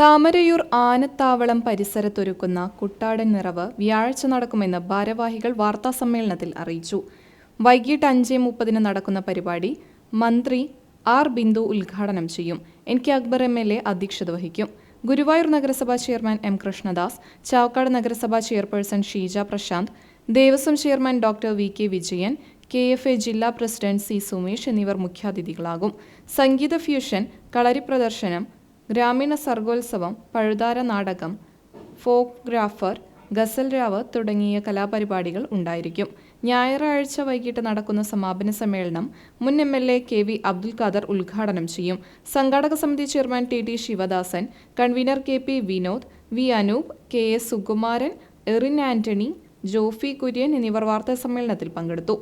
താമരയൂർ ആനത്താവളം പരിസരത്തൊരുക്കുന്ന കുട്ടാടൻ നിറവ് വ്യാഴ്ച നടക്കുമെന്ന് ഭാരവാഹികൾ വാർത്താസമ്മേളനത്തിൽ അറിയിച്ചു. വൈകിട്ട് അഞ്ച് മുപ്പതിന് നടക്കുന്ന പരിപാടി മന്ത്രി ആർ ബിന്ദു ഉദ്ഘാടനം ചെയ്യും. N K Akbar M L A അധ്യക്ഷത വഹിക്കും. ഗുരുവായൂർ നഗരസഭാ ചെയർമാൻ എം കൃഷ്ണദാസ് ചാവക്കാട് നഗരസഭാ chairperson Sheeja Prashanth Devaswom chairman doctor V K Vijayan K F A ജില്ലാ പ്രസിഡന്റ് സി സുമേഷ് എന്നിവർ മുഖ്യാതിഥികളാകും. സംഗീത ഫ്യൂഷൻ കളരി പ്രദർശനം ഗ്രാമീണ സർഗോത്സവം പഴുതാര നാടകം ഫോക്ഗ്രാഫർ ഗസൽ രാവ് തുടങ്ങിയ കലാപരിപാടികൾ ഉണ്ടായിരിക്കും. ഞായറാഴ്ച വൈകിട്ട് നടക്കുന്ന സമാപന സമ്മേളനം മുൻ M L A K V Abdul Khader ഉദ്ഘാടനം ചെയ്യും. സംഘാടക സമിതി chairman T T Sivadasan convener K P Vinod V Anoop K S Sukumaran Erin Antony Jofi Kurian എന്നിവർ വാർത്താ സമ്മേളനത്തിൽ പങ്കെടുത്തു.